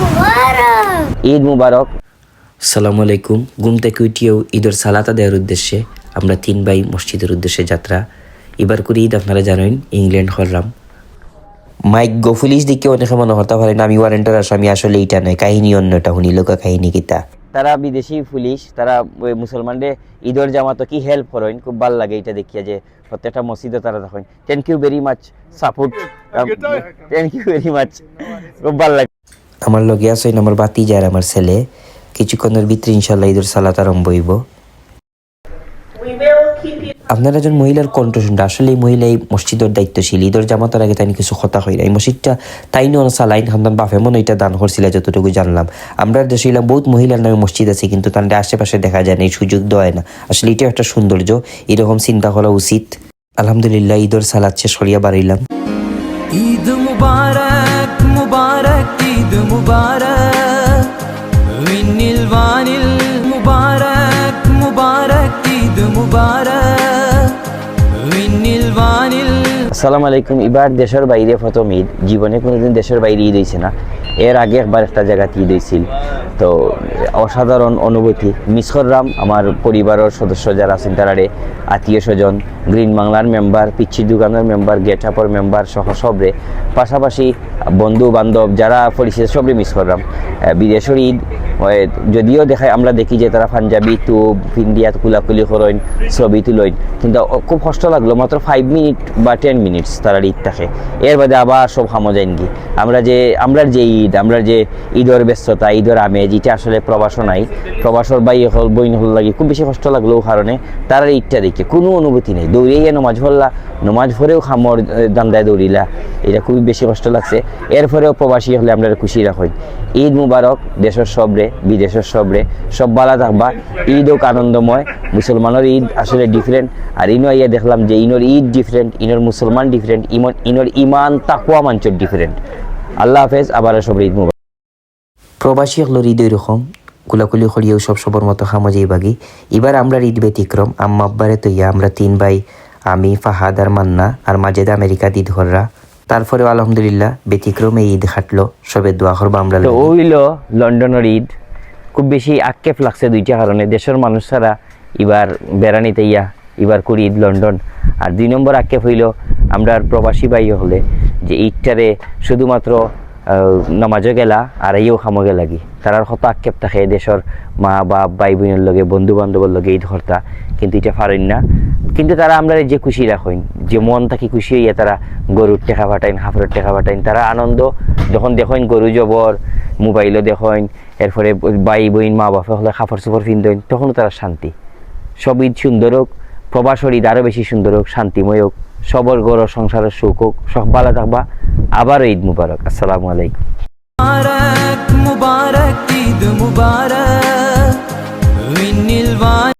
মুবারক। ঈদ মুবারক। সালামু আলাইকুম। ঘুম থেকে উঠিয়েও ঈদের সালাতা দেওয়ার উদ্দেশ্যে আমরা তিন ভাই মসজিদের উদ্দেশ্যে যাত্রা। এবার করে ঈদ আপনারা জানেন ইংল্যান্ড হরলাম মাইক গফুলিশ দিকে অনেকে মনে হতে পারেন আমি ওয়ারেন্টার আসামি আসলে এইটা নয় কাহিনী অন্যটা শুনি লোকা কাহিনী কিতা। তারা বিদেশি পুলিশ তারা ওই মুসলমানদের ঈদের জামাতো কি হেল্প করেন খুব ভালো লাগে এটা দেখিয়া যে প্রত্যেকটা মসজিদে তারা দেখেন thank you very much support thank you very much খুব ভালো লাগে। আমার লগে আছেন আমার বাতি যার আমার ছেলে। কিছুক্ষণের ভিতরে ইনশাল্লাহ ঈদের সালাত আরম্ভ হইব। আপনারা একজন মহিলার কণ্ঠ শুনটা আসলে এই মহিলা এই মসজিদের দায়িত্বশীল। ঈদের জামাতার আগে তাই কিছু কথা হয় না এই মসজিদটা তাই নিয়ে সালাইন হান্দান বাফে মনে এটা দান করছিল, যতটুকু জানলাম। আমরা দেশে এলাম বহুত মহিলার নামে মসজিদ আছে, কিন্তু তাদের আশেপাশে দেখা যায় না, এই সুযোগ দেওয়া না। আসলে এটাও একটা সৌন্দর্য, এরকম চিন্তা করা উচিত। আলহামদুলিল্লাহ, ঈদের সালাদ শেষ করিয়া বাড়াইলাম ঈদ মুবারক মুবারক ঈদ মুবারক വിണ്ണിൽ വാനിൽ മുബാരക് മുബാരക് ঈদ মুবারক വിണ്ണിൽ വാനിൽ আসসালামু আলাইকুম এবার দেশের বাইরে প্রথম ঈদ জীবনে কোনোদিন দেশের বাইরে ঈদ হয়েছে না এর আগে একবার একটা জায়গাতে ঈদ হয়েছিল তো, অসাধারণ অনুভূতি। মিস রাম আমার পরিবারের সদস্য যারা আছেন তারারে আত্মীয় স্বজন, গ্রিন বাংলার মেম্বার পিচ্ছি দোকানের মেম্বার গেট আপর মেম্বার সহ সবরে পাশাপাশি বন্ধু বান্ধব যারা পরিচিত সবরে মিস করলাম। বিদেশর ঈদ যদিও দেখায় আমরা দেখি যে তারা পাঞ্জাবি তুব ইন্ডিয়াত কুলাকুলি করেন ছবি তুলইন। কিন্তু খুব কষ্ট লাগল, মাত্র ফাইভ মিনিট বা টেন মিনিটস তারা ঈদ থাকে এর বাদে আবার সব হামো যায়ন কি আমরা যে, আমরার যে ঈদ আমরা যে ঈদের ব্যস্ততা, ঈদের আমেজ, এটা আসলে প্রবাস নাই। প্রবাসর বাই হল, বইন হল লাগে খুব বেশি কষ্ট লাগল কারণে তারা ঈদটা দেখে। কোনো অনুভূতি নেই। দৌড়িয়ে নমাজ পড়লা, নমাজ পড়েও খামর দান্দায় দৌড়িলা। এটা খুবই বেশি কষ্ট লাগছে। এরপরেও প্রবাসী হলে আমরা খুশি রাখই। ঈদ মুবারক, দেশের সবরে। বিদেশের সবরে। সব বালা থাকবা। ঈদ আনন্দময়। মুসলমানের ঈদ আসলে ডিফারেন্ট আর ইনো ইয়া দেখলাম যে ইনোর ঈদ ডিফারেন্ট ইনোর মুসলমান ডিফারেন্ট ইমন ইনোর ইমান তাকুয়া মাঞ্চর ডিফারেন্ট আল্লাহ হাফেজ, আবার সব ঈদ মুবারক। প্রবাসী হলো ঈদ রকম কুলাকুলি করিয়েও সব সবর মতো খামাজি বাগি। এবার আমরা ঈদ ব্যতিক্রম। আম্মা আব্বারে তৈয়া, আমরা তিন ভাই, আমি, ফাহাদ আর মান্না, আর মাজেদ আমেরিকা ঈদ হররা তারপরেও আলহামদুলিল্লাহ ব্যতিক্রমে ঈদ খাটলো। সবে দোয়া করব আমরা তো ওইল লন্ডনের ঈদ। খুব বেশি আক্ষেপ লাগছে দুইটা কারণে। দেশের মানুষ ছাড়া এবার বেড়ানিতে ইয়া এবার করি ঈদ লন্ডন। আর দুই নম্বর আক্ষেপ হইল আমরা আর প্রবাসী বাই হলে যে ঈদটারে শুধুমাত্র নামাজও গেলা আর এইও খামগে লাগি তারার কত আক্ষেপ থাকে দেশের মা বাপ ভাই বোনের লগে বন্ধু বান্ধবের লগে ঈদ হরতা কিন্তু এটা ফারেন না। কিন্তু তারা আমরা যে খুশি রাখেন যে মন থাকি খুশি হইয়া তারা গরুর টেকা পাঠাইন হাফরের টেকা পাঠাইন, তারা আনন্দ যখন দেখেন গরু জবর, মোবাইলও দেখেন এরপরে ভাই বোন মা বাপে হলে কাপড় চোপড় পিন্ধেন তখনও তারা শান্তি। সব ঈদ সুন্দর হোক, প্রবাসর ঈদ আরও বেশি সুন্দর হোক, শান্তিময় হোক, সবর গড় সংসারের সুখ হোক, সব ভালো থাকবা। আবারও ঈদ মুবারক, আসসালামু আলাইকুম। মুবারক, ঈদ মুবারক